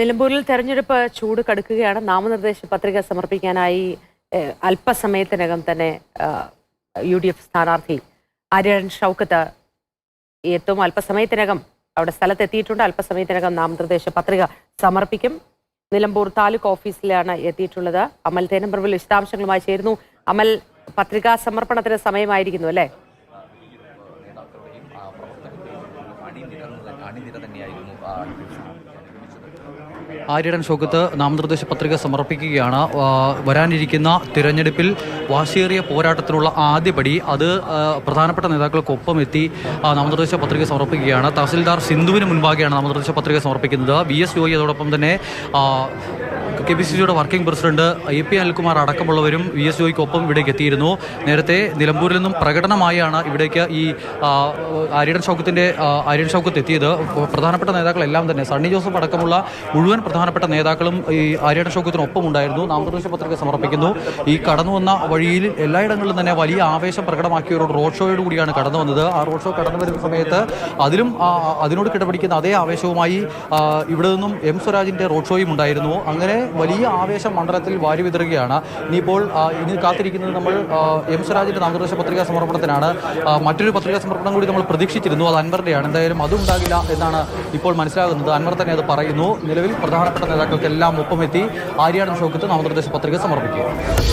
നിലമ്പൂരിൽ തെരഞ്ഞെടുപ്പ് ചൂട് കടുക്കുകയാണ്. നാമനിർദ്ദേശ പത്രിക സമർപ്പിക്കാനായി അല്പസമയത്തിനകം തന്നെ യു ഡി എഫ് സ്ഥാനാർത്ഥി ആര്യൻ ഷൗക്കത്ത് എത്തും. അല്പസമയത്തിനകം അവിടെ സ്ഥലത്തെത്തിയിട്ടുണ്ട്. അല്പസമയത്തിനകം നാമനിർദ്ദേശ പത്രിക സമർപ്പിക്കും. നിലമ്പൂർ താലൂക്ക് ഓഫീസിലാണ് എത്തിയിട്ടുള്ളത്. അമൽ തേനമ്പ്രവിൽ വിശദാംശങ്ങളുമായി ചേരുന്നു. അമൽ പത്രികാ സമർപ്പണത്തിന് സമയമായിരിക്കുന്നു അല്ലേ? അണിനിര തന്നെയായിരുന്നു ആര്യടൻ ഷോക്കത്ത് നാമനിർദ്ദേശ പത്രിക സമർപ്പിക്കുകയാണ്. വരാനിരിക്കുന്ന തിരഞ്ഞെടുപ്പിൽ വാശിയേറിയ പോരാട്ടത്തിനുള്ള ആദ്യപടി അത് പ്രധാനപ്പെട്ട നേതാക്കൾക്കൊപ്പം എത്തി നാമനിർദ്ദേശ പത്രിക സമർപ്പിക്കുകയാണ്. തഹസിൽദാർ സിന്ധുവിന് മുൻപാകെയാണ് നാമനിർദ്ദേശ പത്രിക സമർപ്പിക്കുന്നത്. വി എസ് ജോയി അതോടൊപ്പം തന്നെ കെ പി സി സിയുടെ working president A P Anilkumar അടക്കമുള്ളവരും V S ജോയ്ക്കൊപ്പം ഇവിടേക്ക് എത്തിയിരുന്നു. നേരത്തെ നിലമ്പൂരിൽ നിന്നും പ്രകടനമായാണ് ഇവിടേക്ക് ഈ ആര്യൻ ആ, ആര്യൻ ഷൗക്കത്ത് എത്തിയത്. പ്രധാനപ്പെട്ട നേതാക്കളെല്ലാം തന്നെ സണ്ണി ജോസഫ് അടക്കമുള്ള മുഴുവൻ പ്രധാനപ്പെട്ട നേതാക്കളും ഈ ആര്യടൻ ഷൗക്കത്തിനൊപ്പം ഉണ്ടായിരുന്നു. നാമനിർദ്ദേശ പത്രിക സമർപ്പിക്കുന്നു. ഈ കടന്നു വന്ന വഴിയിൽ എല്ലായിടങ്ങളിലും തന്നെ വലിയ ആവേശം പ്രകടമാക്കിയ ഒരു റോഡ് ഷോയോട് കൂടിയാണ് കടന്നു വന്നത്. ആ റോഡ് ഷോ കടന്നു വരുന്ന സമയത്ത് അതിലും അതിനോട് കിടപിടിക്കുന്ന അതേ ആവേശവുമായി ഇവിടെ നിന്നും എം സ്വരാജിന്റെ റോഡ് ഷോയും ഉണ്ടായിരുന്നു. അങ്ങനെ വലിയ ആവേശം മണ്ഡലത്തിൽ വാരി വിതറുകയാണ്. ഇനിയിപ്പോൾ ഇനി കാത്തിരിക്കുന്നത് നമ്മൾ എം സ്വരാജിന്റെ നാമനിർദ്ദേശ പത്രികാ സമർപ്പണത്തിനാണ്. മറ്റൊരു പത്രികാ സമർപ്പണം കൂടി നമ്മൾ പ്രതീക്ഷിച്ചിരുന്നു. അത് അൻവറിന്റെയാണ്. എന്തായാലും അതും ഉണ്ടാകില്ല എന്നാണ് ഇപ്പോൾ മനസ്സിലാകുന്നത്. അൻവർ തന്നെ അത് പറയുന്നു. നിലവിൽ പ്രധാനപ്പെട്ട നേതാക്കൾക്കെല്ലാം ഒപ്പമെത്തി ആര്യാടൻ ഷോക്കത്ത് നാമനിർദ്ദേശ പത്രിക സമർപ്പിക്കുക.